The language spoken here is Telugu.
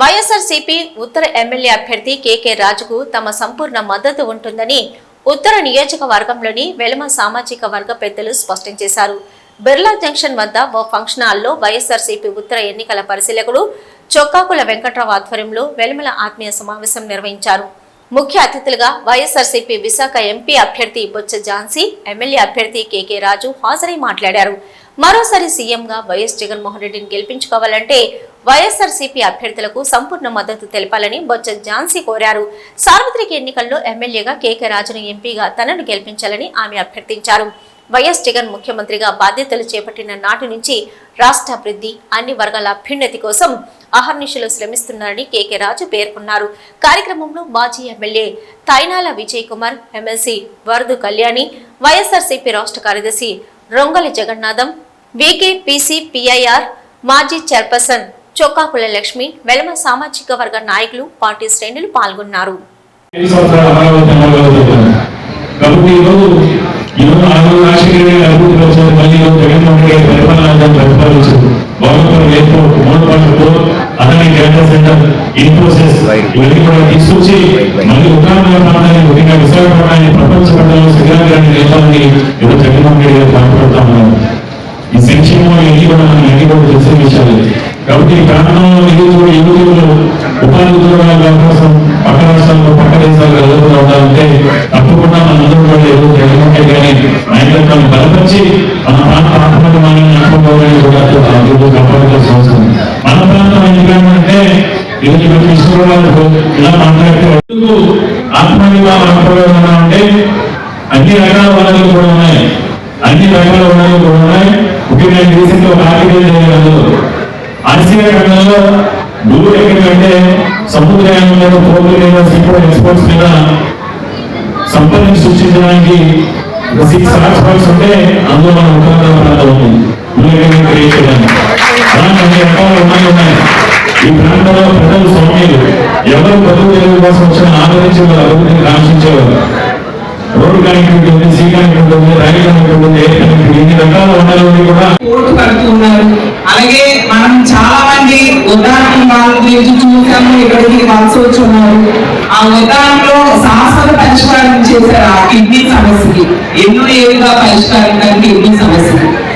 వైఎస్ఆర్సీపీ ఉత్తర ఎమ్మెల్యే అభ్యర్థి కేకే రాజుకు తమ సంపూర్ణ మద్దతు ఉంటుందని ఉత్తర నియోజకవర్గంలోని వెలమ సామాజిక వర్గ పెద్దలు స్పష్టం చేశారు. బిర్లా జంక్షన్ వద్ద ఓ ఫంక్షన్ హాల్లో వైఎస్ఆర్సీపీ ఉత్తర ఎన్నికల పరిశీలకుడు చొక్కాకుల వెంకట్రావు ఆధ్వర్యంలో వెలమల ఆత్మీయ సమావేశం నిర్వహించారు. ముఖ్య అతిథులుగా వైఎస్ఆర్సీపీ విశాఖ ఎంపీ అభ్యర్థి బొచ్చ ఝాన్సీ ఎమ్మెల్యే అభ్యర్థి కేకే రాజు హాజరై మాట్లాడారు. మరోసారి సీఎంగా వైఎస్ జగన్మోహన్ రెడ్డిని గెలిపించుకోవాలంటే వైఎస్ఆర్సీపీ అభ్యర్థులకు సంపూర్ణ మద్దతు తెలపాలని బొత్స ఝాన్సీ కోరారు. సార్వత్రిక ఎన్నికల్లో ఎమ్మెల్యేగా కేకే రాజును ఎంపీగా తనను గెలిపించాలని ఆమె అభ్యర్థించారు. వైఎస్ జగన్ ముఖ్యమంత్రిగా బాధ్యతలు చేపట్టిన నాటి నుంచి రాష్ట్రాభివృద్ధి అన్ని వర్గాల అభ్యున్నతి కోసం అహర్నిశలు శ్రమిస్తున్నారని కేకే రాజు పేర్కొన్నారు. కార్యక్రమంలో మాజీ MLA Tainala Vijay Kumar MLC Varadu Kalyani YSRCP రాష్ట్ర కార్యదర్శి రొంగలి జగన్నాథం వికేపీసీ పిఐఆర్ మాజీ చైర్పర్సన్ చొక్కాకుల లక్ష్మి వెలమ సామాజిక వర్గ నాయకులు పార్టీ శ్రేణులు పాల్గొన్నారు. ఐదు తీసుకొచ్చి మళ్ళీ విశాఖపట్నాన్ని ప్రపంచ పట్టణంలో ఈరోజు జగన్మోహన్ రెడ్డి గారు ఉన్నారు ఈ సంక్షేమం ఎన్ని కూడా మనం ఎన్ని కూడా విషయాలు కాబట్టి ఈ ప్రాంతంలో నిరుద్యోగ యువకులు ఉపాధి ఉద్యోగాల కోసం పక్క రాష్ట్రాల్లో పక్క దేశాల్లో ఎదుగుతూ ఉండాలంటే తప్పకుండా మనందరూ కూడా ఎవరు జగన్మోహన్ కానీ నాయకత్వాన్ని బలపరిచి మన ప్రాంత ఆత్మగమాన్ని నడుపుకోవాలని కూడా కాపాడుకోవాల్సిన అవసరం మన ప్రాంతం ఎందుకంటే ఈరోజు ఇక్కడ ఇలా మాట్లాడితే ఎందుకు ఆత్మనిర్భర్ అంటే అన్ని రకాల వనరులు కూడా ఉన్నాయి. అన్ని రకాల వనరులు కూడా ఉన్నాయి. ముఖ్యంగా రీసెంట్ ఒక ఆర్టికల్ చేయగలదు ఆసియా ఖండంలో భూమి ఎక్కడికంటే సముద్రయానంలో పోర్టు లేదా సీపోర్ట్ ఎక్స్పోర్ట్స్ మీద సంపదని సృష్టించడానికి సిక్స్ హాట్ స్పాట్స్ ఉంటే అందులో మన ఉత్తరాంధ్ర ప్రాంతం ఉంది. భూమి క్రియేట్ చేయడానికి దానికి అన్ని రకాల ఉన్నాయి ఉన్నాయి. ఈ ప్రాంతంలో ప్రజలు స్వామ్యులు ఎవరు బతుకు తెలుగు కోసం వచ్చిన ఆదరించేవారు అభివృద్ధిని కాంక్షించేవారు. రోడ్డు కనెక్టివిటీ ఉంది సీ కనెక్టివిటీ ఉంది రైలు కనెక్టివిటీ ఉంది ఎయిర్ కనెక్టివిటీ ఇన్ని రకాల వనరులు కూడా ఓటు కడుతూ అలాగే మనం చాలా మంది ఉదాహరణ వాళ్ళ గురించి చూసాము ఇక్కడికి వలస వచ్చున్నారు ఆ ఉదాహరణలో శాశ్వత పరిష్కారం చేశారు ఆ కిడ్నీ సమస్యకి. ఎన్నో ఏళ్ళుగా పరిష్కారం కానీ కిడ్నీ సమస్యకి.